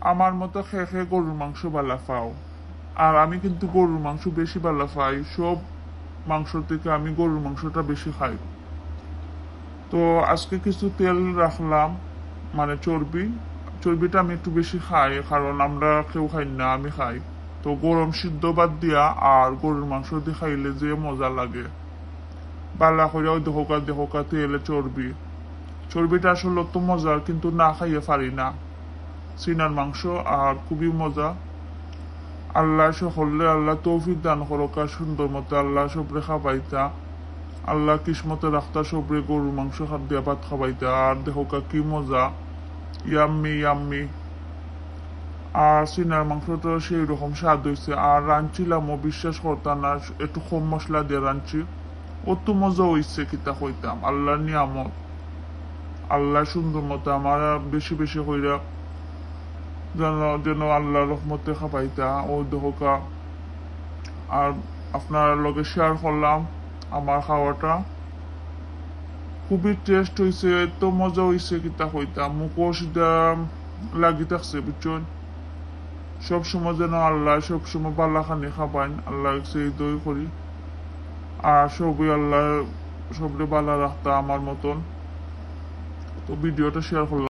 আমার মতো খেয়ে খেয়ে গরুর মাংস বালা পাও। আর আমি কিন্তু গরুর মাংস বেশি বালা পাই, সব মাংস থেকে আমি গরুর মাংসটা বেশি খাই। তো আজকে কিছু তেল রাখলাম মানে চর্বি। চর্বিটা আমি একটু বেশি খাই, কারণ আমরা কেউ খাই না, আমি খাই। তো গরম সিদ্ধ বাদ দিয়া আর গরুর মাংস দিয়ে খাইলে যে মজা লাগে। বালা করে ওই দেহকা দেহকা তেলে চর্বি। চর্বিটা আসলে তো মজার কিন্তু না খাইয়ে পারি না। সিনার মাংস আর খুবই মজা। আল্লাহ সকলে আল্লাহ তৌফিক দান করকা সুন্দর মতো আল্লাহ সবরে খাবাইতা। আল্লাহ কিসমতে রাখতা সবরে গরুর মাংস খাদ দিয়া ভাত খাবাইতা। আর দেহকা কি মজা। Yummy yummy. আর সিনার মাংসটা সেই রকম স্বাদ হয়েছে আর রাঁধছিলামও বিশ্বাস করতাম না, একটু কম মশলা দিয়ে রাঁধছি অত মজা হয়েছে কিতা কইতাম। আল্লাহর নিয়ামত। আল্লাহ সুন্দর মতো আমার বেশি বেশি কইরা যেন আল্লাহ রহমতে খাবাইতা ও দেহকা আর আপনার লগে শেয়ার করলাম আমার খাওয়াটা। খুবই টেস্ট হয়েছে এত মজা হয়েছে কিতা কইতাম মুখও সিধা লাগি থাকছে, বুঝছেন? সব সময় যেন আল্লাহ সব সময় বালা খানি খাবাইন, আল্লাহ সেই দই করি। আর সবই আল্লাহ সবরে বালা রাখতা আমার মতন। তো ভিডিওটা শেয়ার করলাম।